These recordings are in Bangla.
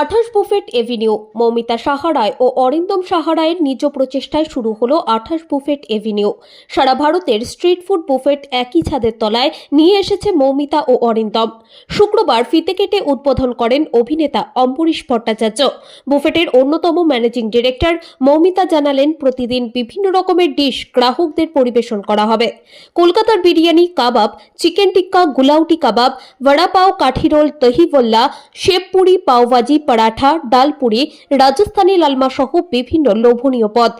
আঠাশ বুফেট এভিনিউ, মৌমিতা সাহারায় ও অরিন্দম সাহারায়ের নিজ প্রচেষ্টায় শুরু হলো আঠাশ বুফেট এভিনিউ। সারা ভারতের স্ট্রিট ফুড বুফেট একই ছাদের তলায় নিয়ে এসেছে মৌমিতা ও অরিন্দম। শুক্রবার ফিতে কেটে উদ্বোধন করেন অভিনেতা অম্বরীশ ভট্টাচার্য। বুফেটের অন্যতম ম্যানেজিং ডিরেক্টর মৌমিতা জানালেন, প্রতিদিন বিভিন্ন রকমের ডিশ গ্রাহকদের পরিবেশন করা হবে। কলকাতার biryani, kebab, chicken tikka, galouti kebab vada pav kathi roll, দহি ভল্লা শেবপুরি পাওভাজি পরাঠা ডালপুরি রাজস্থানি লালমা সহ বিভিন্ন লোভনীয় পদ।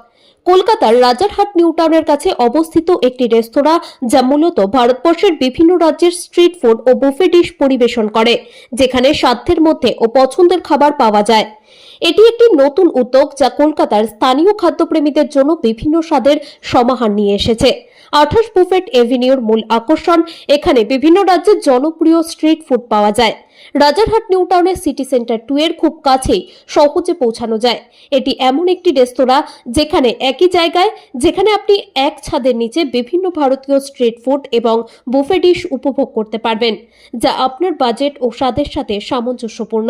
কলকাতার রাজারহাট নিউ টাউনের কাছে অবস্থিত একটি রেস্তোরাঁ, যা মূলত ভারতবর্ষের বিভিন্ন রাজ্যের স্ট্রিট ফুড ও বুফে ডিশ পরিবেশন করে, যেখানে সাধ্যের মধ্যে ও পছন্দের খাবার পাওয়া যায়। এটি একটি নতুন উদ্যোগ যা কলকাতার স্থানীয় খাদ্যপ্রেমীদের জন্য বিভিন্ন স্বাদের সমাহার নিয়ে এসেছে। আঠাশ বুফেট এভিনিউর মূল আকর্ষণ। এখানে বিভিন্ন রাজ্যের জনপ্রিয় স্ট্রিট ফুড পাওয়া যায়। রাজারহাট, নিউ টাউনের সিটি সেন্টার টু এর খুব কাছেই সহজে পৌঁছানো যায়। এটি এমন একটি রেস্তোরাঁ যেখানে একই জায়গায়, যেখানে আপনি এক ছাদের নিচে বিভিন্ন ভারতীয় স্ট্রিট ফুড এবং বুফে ডিশ উপভোগ করতে পারবেন, যা আপনার বাজেট ও স্বাদের সাথে সামঞ্জস্যপূর্ণ।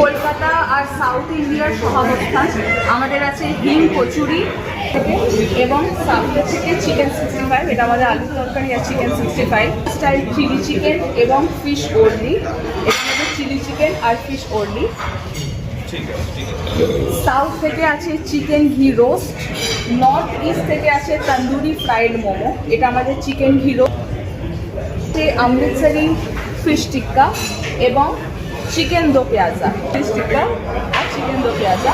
কলকাতা আর সাউথ ইন্ডিয়ার সহাবস্থান। আমাদের আছে হিম কচুরি থেকে এবং সাউথের থেকে চিকেন সিক্সটি ফাইভ এটা আমাদের আলু তরকারি আর chicken sixty five style chilli chicken এবং ফিশ ওরলি এটা আমাদের চিলি চিকেন আর ফিশ ওরলি সাউথ থেকে আছে চিকেন ঘি রোস্ট নর্থ ইস্ট থেকে আছে তন্দুরি ফ্রাইড মোমো। এটা আমাদের চিকেন ঘি রোস্ট অমৃতসরি ফিশ টিক্কা এবং চিকেন দো পেঁয়াজা ফিশ টিক্কা আর চিকেন দো পেঁয়াজা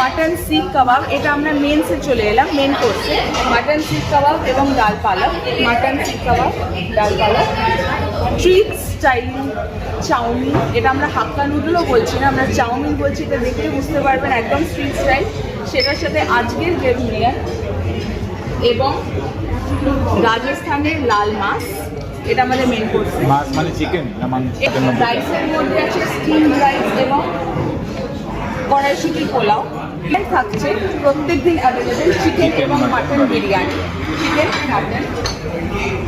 মাটন শিখ কাবাব এটা আমরা মেনসে চলে এলাম মেন কোর্সে মাটন শিখ কাবাব এবং ডাল পালক। মাটন শিখ কাবাব ডাল পালক। স্ট্রিট স্টাইল চাউমিন এটা আমরা হাক্কা নুডলও বলছি না আমরা চাউমিন বলছি এটা দেখলে বুঝতে পারবেন একদম স্ট্রিট স্টাইল সেটার সাথে আজকের গ্রেভিনিয়ার এবং রাজস্থানের লাল মাছ এটা আমাদের মেন কোর্স মাছ? মানে চিকেন রাইসের মধ্যে আছে স্টিম রাইস এবং কড়াইশুটি পোলাও থাকছে। প্রত্যেকদিন অ্যাভেলেবেল চিকেন এবং মাটন বিরিয়ানি চিকেন মাটন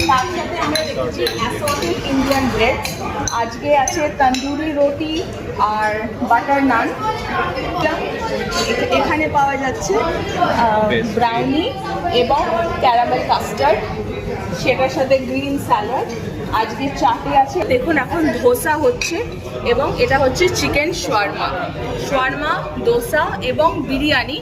তার সাথে আমরা রেখেছি অ্যাসর্টেড ইন্ডিয়ান ব্রেড আজকে আছে তন্দুরি রুটি আর বাটার নান এখানে পাওয়া যাচ্ছে ব্রাউনি এবং ক্যারামেল কাস্টার্ড সেটার সাথে গ্রিন স্যালাড আজকে চাটে আছে। দেখুন এখন ধোসা হচ্ছে। এবং এটা হচ্ছে চিকেন শোয়ারমা শোয়ারমা দোসা এবং বিরিয়ানি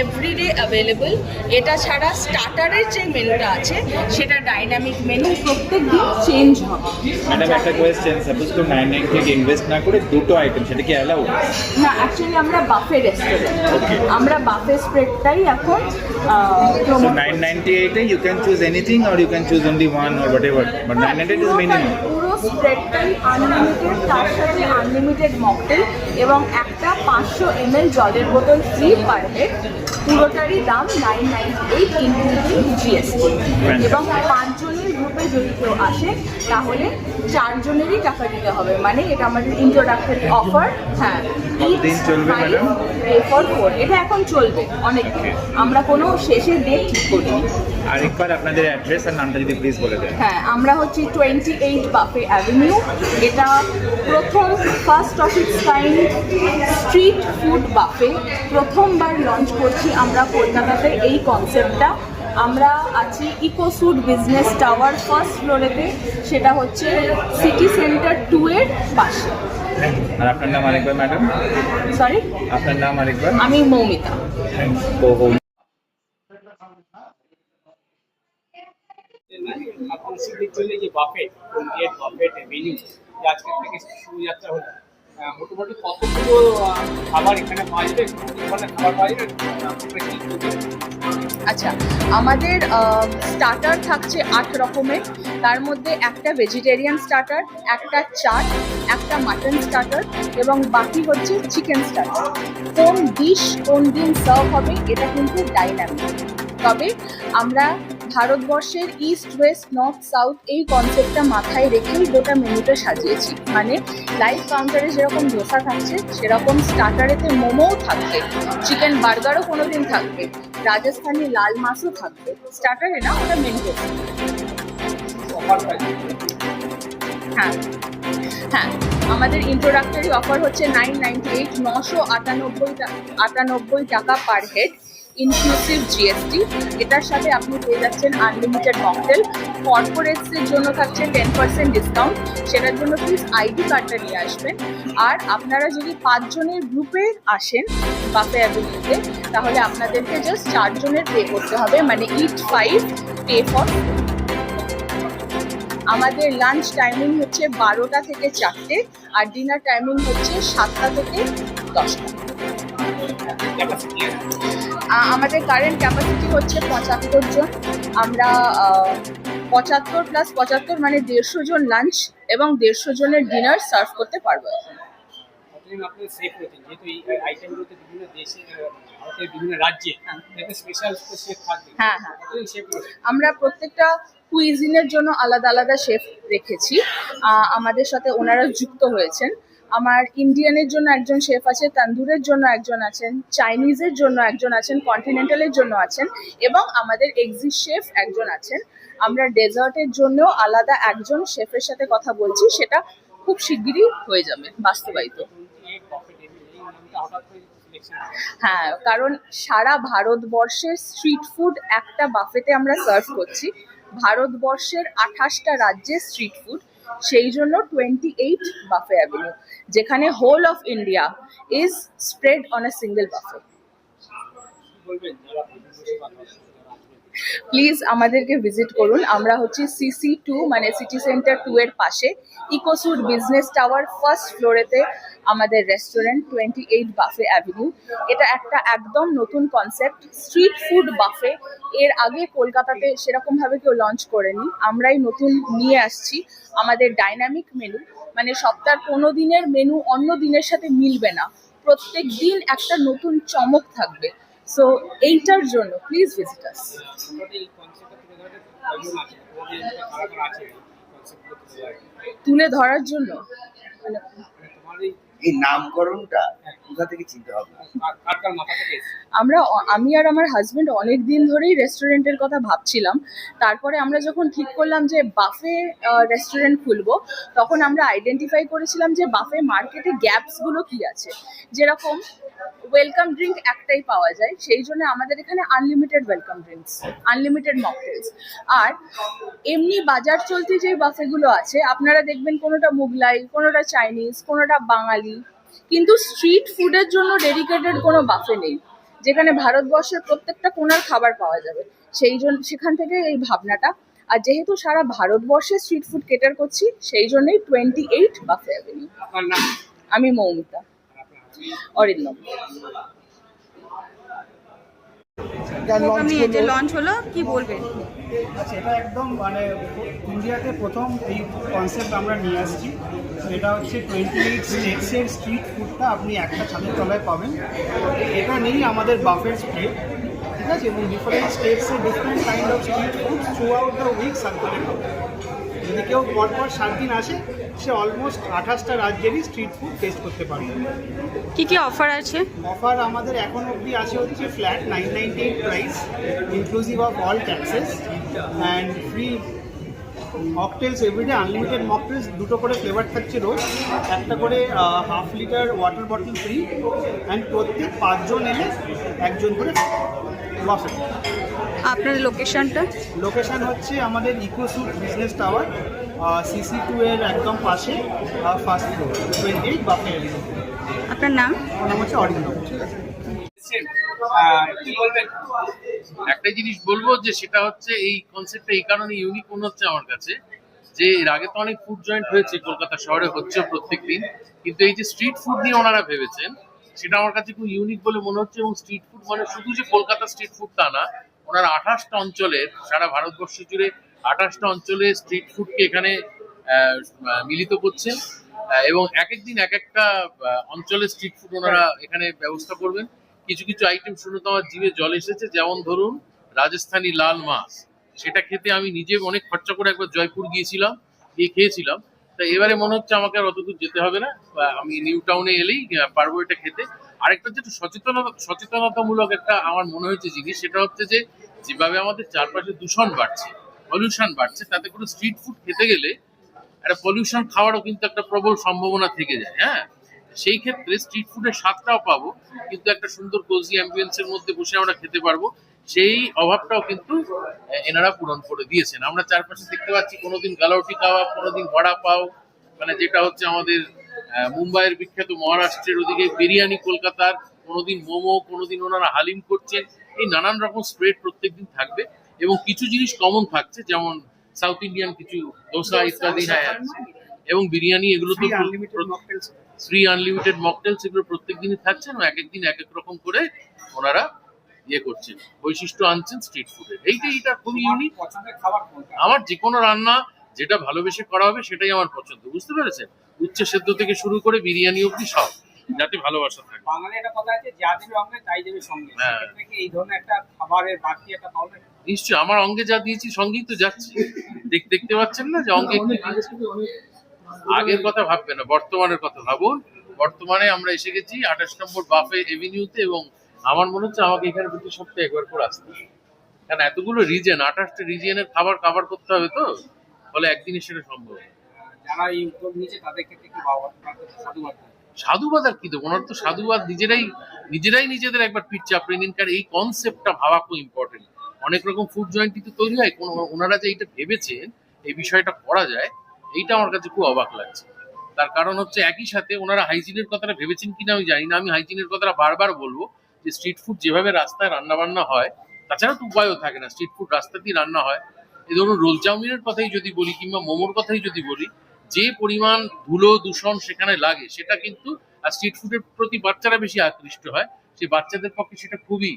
এভরিডে অ্যাভেলেবল এটা ছাড়া স্টার্টারের যে মেনুটা আছে সেটা ডাইনামিক মেনু প্রত্যেক দিন চেঞ্জ হবে ম্যাডাম একটা কোয়েশ্চেন সাপোজ কেউ নাইন নাইন থেকে ইনভেস্ট না করে দুটো আইটেম সেটা কি অ্যালাউ না অ্যাকচুয়ালি আমরা বাফে রেস্টুরেন্ট. আমরা বাফে স্প্রেডটাই এখন So promote 998 you can choose anything or you can choose only one or whatever. But 998 is minimum. পুরো স্প্রেডটাই আনলিমিটেড তার সাথে আনলিমিটেড মকটেল এবং একটা পাঁচশো এমএল জলের বোতল ফ্রি পার হেড পুরোটারই দাম nine nine eight including GST এবং পাঁচজনের গ্রুপে যদি কেউ আসে তাহলে চারজনেরই টাকা দিতে হবে। মানে এটা আমাদের ইন্ট্রোডাক্টরি অফার হ্যাঁ। এটা এখন চলবে অনেক আমরা কোনো শেষের ডেট ঠিক করিনি। আর একবার আপনাদের অ্যাড্রেস আর নামটা যদি প্লিজ বলে দেন। হ্যাঁ আমরা হচ্ছি টোয়েন্টি এইট বাফে অ্যাভিনিউ এটা প্রথম first of its kind street food buffet প্রথমবার লঞ্চ করছি আমরা কলকাতাতে এই কনসেপ্টটা আমরা আছি ইকোসুড বিজনেস টাওয়ার ফার্স্ট ফ্লোরেতে সেটা হচ্ছে সিটি সেন্টার টু এর পাশে। আর আপনার নাম আরেকবার ম্যাডাম সরি আপনার নাম আরেকবার? আমি মৌমিতা ও ও যে মেনু যে আজকের থেকে হলো মোটামুটি কতগুলো খাবার এখানে খাবার? আচ্ছা আমাদের স্টার্টার থাকছে আট রকমের। তার মধ্যে একটা ভেজিটেরিয়ান স্টার্টার একটা চাট, একটা মাটন স্টার্টার এবং বাকি হচ্ছে চিকেন স্টার্টার কোন ডিশ কোন দিন সার্ভ হবে, এটা কিন্তু ডাইনামিক তবে আমরা ভারতবর্ষের ইস্ট, ওয়েস্ট, নর্থ, সাউথ এই কনসেপ্টটা মাথায় রেখেই গোটা মেনুটা সাজিয়েছি। মানে লাইভ কাউন্টারে যেরকম ধোসা থাকছে, সেরকম স্টার্টারেতে মোমোও থাকবে চিকেন বার্গারও কোনোদিন থাকবে, রাজস্থানি লাল মাছও থাকবে। স্টার্টারে না, ওটা মেন হ্যাঁ। হ্যাঁ আমাদের ইন্ট্রোডাক্টরি অফার হচ্ছে নাইন নাইনটি এইট নশো আটানব্বই আটানব্বই টাকা পার হেড ইনক্লুসিভ জিএসটি এটার সাথে আপনি পেয়ে যাচ্ছেন আনলিমিটেড মকটেল কর্পোরেটসের জন্য থাকছে টেন পার্সেন্ট ডিসকাউন্ট সেটার জন্য প্লিজ আইডি কার্ডটা নিয়ে আসবেন। আর আপনারা যদি পাঁচজনের গ্রুপে আসেন বাফে অ্যাভিনিউতে তাহলে আপনাদেরকে জাস্ট চারজনের পে করতে হবে। মানে ইট ফাইভ পে ফর আমাদের লাঞ্চ টাইমিং হচ্ছে বারোটা থেকে চারটে আর ডিনার টাইমিং হচ্ছে সাতটা থেকে দশটা। আমাদের কারেন্ট ক্যাপাসিটি হচ্ছে পঁচাত্তর জন। আমরা পঁচাত্তর প্লাস পঁচাত্তর মানে দেড়শো জন লাঞ্চ এবং দেড়শো জনের ডিনার সার্ভ করতে পারব। হ্যাঁ, হ্যাঁ। করেছেন আমরা প্রত্যেকটা কুইজিনের জন্য আলাদা আলাদা শেফ রেখেছি। আমাদের সাথে ওনারা যুক্ত হয়েছেন। আমার ইন্ডিয়ানের জন্য একজন শেফ আছে তান্দুরের জন্য একজন আছেন চাইনিজের জন্য একজন আছেন কন্টিনেন্টালের জন্য আছেন এবং আমাদের এক্সিট শেফ একজন আছেন। আমরা ডেজার্টের জন্য আলাদা একজন শেফের সাথে কথা বলছি, সেটা খুব শিগগিরই হয়ে যাবে, বাস্তবায়িত। হ্যাঁ কারণ সারা ভারতবর্ষের স্ট্রিট ফুড একটা বাফেতে আমরা সার্ভ করছি। ভারতবর্ষের আঠাশটা রাজ্যের স্ট্রিট ফুড সেই জন্য টোয়েন্টি এইট বাফে অ্যাভিনিউ যেখানে whole of India is spread on a single buffet please আমাদেরকে ভিজিট করুন। আমরা হচ্ছি সিসি টু মানে সিটি সেন্টার টু এর পাশে। ইকোসুড বিজনেস টাওয়ার ফার্স্ট ফ্লোরেতে আমাদের restaurant twenty eight buffet avenue এটা একটা একদম নতুন কনসেপ্ট স্ট্রিট ফুড বাফে এর আগে কলকাতাতে সেরকমভাবে কেউ লঞ্চ করেনি। আমরাই নতুন নিয়ে আসছি। আমাদের ডাইনামিক মেনু মানে সপ্তাহের কোনো দিনের মেনু অন্য দিনের সাথে মিলবে না। প্রত্যেক দিন একটা নতুন চমক থাকবে। সো এইটার জন্য প্লিজ ভিজিট আস তুলে ধরার জন্য। এই নামকরণটা কোথা থেকে চিন্তা ভাবনা? আমরা আমি আর আমার হাজবেন্ড অনেক দিন ধরেই রেস্টুরেন্টের কথা ভাবছিলাম। তারপরে আমরা যখন ঠিক করলাম যে বাফে রেস্টুরেন্ট খুলবো তখন আমরা আইডেন্টিফাই করেছিলাম যে বাফে মার্কেটে গ্যাপসগুলো কি আছে। যেরকম ওয়েলকাম ড্রিঙ্ক একটাই পাওয়া যায় সেই জন্য আমাদের এখানে unlimited welcome drinks unlimited mocktails আর এমনি বাজার চলতি যে বাফেগুলো আছে আপনারা দেখবেন কোনোটা মুগলাই কোনোটা চাইনিজ কোনোটা বাঙালি কিন্তু স্ট্রিট ফুডের জন্য ডেডিকেটেড কোনো বাফে নেই। যেখানে ভারতবর্ষের প্রত্যেকটা কোনার খাবার পাওয়া যাবে। সেই জন্য সেখান থেকে এই ভাবনাটা। আর যেহেতু সারা ভারতবর্ষে স্ট্রিট ফুড কেটার করছি সেই জন্যই টোয়েন্টি এইট বাফে অ্যাভিনিউ আমি মৌমিতা। অরিন্দম প্রোগ্রাম নিয়ে যে লঞ্চ হলো কি বলবেন? আচ্ছা এটা একদম মানে ইন্ডিয়াতে প্রথম এই কনসেপ্ট আমরা নিয়ে আসছি। এটা হচ্ছে টোয়েন্টি এইট স্টেটসের স্ট্রিট ফুডটা আপনি একটা ছাদের তলায় পাবেন। এটা নেই আমাদের বাফের স্প্রেড ঠিক আছে? এবং different স্টেটসের different kind of street food throughout the week circulate হবে। যদি কেউ পরপর সাত দিন আসে সে অলমোস্ট আঠাশটা রাজ্যেরই স্ট্রিট ফুড টেস্ট করতে পারবে। কি কি অফার আছে? অফার আমাদের এখন অবধি আছে হচ্ছে flat nine ninety eight price inclusive of all taxes and free mocktails everyday unlimited mocktails দুটো করে ফ্লেভার থাকছে রোজ। একটা করে half litre water bottle free and প্রত্যেক পাঁচজন এলে একজন করে লস আপনার লোকেশনটা লোকেশন হচ্ছে আমাদের Ecosuite business tower CC two এর একদম পাশে first floor twenty eight buffet আপনার নাম? আমার নাম হচ্ছে অরিন্দম ঠিক আছে? আহ, কি বলবেন? একটা জিনিস বলব যে সেটা হচ্ছে এই কনসেপ্টটা এই কারণে ইউনিক মনে হচ্ছে আমার কাছে যে এর আগে তো অনেক ফুড জয়েন্ট হয়েছে কলকাতা শহরে হচ্ছে প্রত্যেক দিন কিন্তু এই যে স্ট্রিট ফুড নিয়ে ওনারা ভেবেছেন সেটা আমার কাছে খুব ইউনিক বলে মনে হচ্ছে এবং স্ট্রিট ফুড মানে শুধু যে কলকাতা স্ট্রিট ফুড তা না, ওনার আঠাশটা অঞ্চলের সারা ভারতবর্ষ জুড়ে আঠাশটা অঞ্চলে স্ট্রিট ফুডকে এখানে মিলিত করছেন। এবং এক এক দিন এক একটা অঞ্চলে স্ট্রিট ফুড ওনারা এখানে ব্যবস্থা করবেন। কিছু কিছু আইটেম শুনে তো আমার জিভে জল এসেছে, যেমন ধরুন রাজস্থানি লাল মাছ। সেটা খেতে আমি নিজে অনেক খরচা করে একবার জয়পুর গিয়েছিলাম, গিয়ে খেয়েছিলাম। তা এবারে মনে হচ্ছে আমাকে আর অতদূর যেতে হবে না। আমি নিউ টাউনে এলেই পারব এটা খেতে। আরেকটা যেটা সচেতনতা সচেতনতামূলক একটা আমার মনে হয়েছে জিনিস, সেটা হচ্ছে যে, যেভাবে আমাদের চারপাশে দূষণ বাড়ছে পলিউশন বাড়ছে, তাতে করে স্ট্রিট ফুড খেতে গেলে একটা পলিউশন খাওয়ারও কিন্তু একটা প্রবল সম্ভাবনা থেকে যায় হ্যাঁ? সেই ক্ষেত্রে স্ট্রিট ফুডের স্বাদটাও পাবো কিন্তু একটা সুন্দর কোজি অ্যাম্বিয়েন্সের মধ্যে বসে আমরা খেতে পারব। সেই অভাবটাও কিন্তু এনারা পূরণ করে দিয়েছেন। আমরা চারপাশে দেখতে পাচ্ছি কোনোদিন গালাউটি কাবাব কোনোদিন বড়া পাও। মানে যেটা হচ্ছে আমাদের মুম্বাইয়ের বিখ্যাত মহারাষ্ট্রের ওদিকে বিরিয়ানি কলকাতার কোনোদিন মোমো কোনোদিন ওনারা হালিম করছেন। এই নানান রকম স্প্রেড প্রত্যেকদিন থাকবে এবং কিছু জিনিস কমন থাকছে যেমন সাউথ ইন্ডিয়ান কিছু দোসা ইত্যাদি। হ্যাঁ এবং বিরিয়ানি এগুলো তো ফ্রি আনলিমিটেড মকটেলস এগুলো প্রত্যেক দিনই থাকছে এবং এক এক দিন এক এক রকম করে ওনারা ইয়ে করছেন। বৈশিষ্ট্য আনছেন স্ট্রিট ফুডের এইটাই এটা খুবই ইউনিক পছন্দের খাবার কোনটা? আমার যে কোনো রান্না যেটা ভালোবেসে করা হবে সেটাই আমার পছন্দ। বুঝতে পেরেছেন? উচ্চ সেদ্ধ থেকে শুরু করে বিরিয়ানি অব্দি সব। যাতে ভালোবাসা থাকে। বাঙালি একটা কথা আছে যা দেবে অঙ্গে তাই দেবে সঙ্গে। হ্যাঁ। এই ধরনের একটা খাবারের বাড়তি একটা পাওয়া যায় নিশ্চয়ই আমার অঙ্গে যা দিয়েছি সঙ্গেই তো যাচ্ছি। দেখ দেখতে পাচ্ছেন না যে অঙ্গে? আগের কথা ভাববে না বর্তমানের কথা ভাবুন। বর্তমানে আমরা এসে গেছি আঠাশ নম্বর বাফে এভিনিউতে এবং আমার মনে হচ্ছে আমাকে এখানে প্রতি সপ্তাহে একবার করে আসতে হবে। কারণ এতগুলো রিজন আঠাশটা রিজিয়নের খাবার কভার করতে হবে তো ফলে একদিনে সেটা সম্ভব যারা এই উদ্যোগ নিয়েছে তাদের ক্ষেত্রে কি সাধুবাদ সাধুবাদ আর কি দেবো? ওনার তো সাধুবাদ নিজেরাই নিজেরাই নিজেদের একবার পিঠ চাপড়ে নিন কারণ এই কনসেপ্টটা ভাবা খুব ইম্পর্টেন্ট অনেক রকম ফুড জয়েন্টই তো তৈরি হয় কোন ওনারা যে এইটা ভেবেছেন এই বিষয়টা করা যায় এইটা আমার কাছে খুব অবাক লাগছে। তার কারণ হচ্ছে একই সাথে ওনারা হাইজিনের কথাটা ভেবেছেন কিনা আমি জানি না। আমি হাইজিনের কথাটা বারবার বলব যে স্ট্রিট ফুড যেভাবে রাস্তায় রান্না বান্না হয়, তাছাড়া তো উপায়ও থাকে না। স্ট্রিট ফুড রাস্তাতেই রান্না হয়। এই ধরুন রোল চাউমিনের কথাই যদি বলি কিংবা মোমোর কথাই যদি বলি, যে পরিমাণ ধুলো, দূষণ সেখানে লাগে, সেটা কিন্তু আর স্ট্রিট ফুডের প্রতি বাচ্চারা বেশি আকৃষ্ট হয়। সেই বাচ্চাদের পক্ষে সেটা খুবই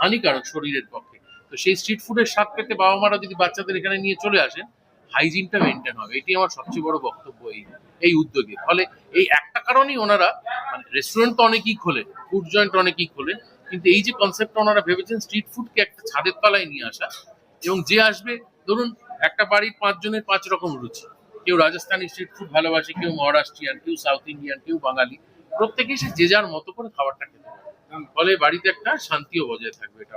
হানিকারক শরীরের পক্ষে। তো সেই স্ট্রিট ফুডের স্বাদ পেতে বাবা মারা যদি বাচ্চাদের এখানে নিয়ে চলে আসেন হাইজিনটা মেনটেন হবে এটি আমার সবচেয়ে বড় বক্তব্য এই এই উদ্যোগে ফলে এই একটা কারণেই ওনারা মানে রেস্টুরেন্ট তো অনেকেই খোলেন ফুড জয়েন্ট অনেকেই খোলেন, কিন্তু এই যে কনসেপ্টটা ওনারা ভেবেছেন স্ট্রিট ফুডকে একটা ছাদের তলায় নিয়ে আসা, এবং যে আসবে, ধরুন একটা বাড়ির পাঁচজনের পাঁচ রকম রুচি কেউ রাজস্থানি স্ট্রিট ফুড ভালোবাসে, কেউ মহারাষ্ট্রিয়ান, কেউ সাউথ ইন্ডিয়ান কেউ বাঙালি প্রত্যেকেই সে যে যার মতো করে খাবারটা খেতে। ফলে বাড়িতে একটা শান্তিও বজায় থাকবে এটা।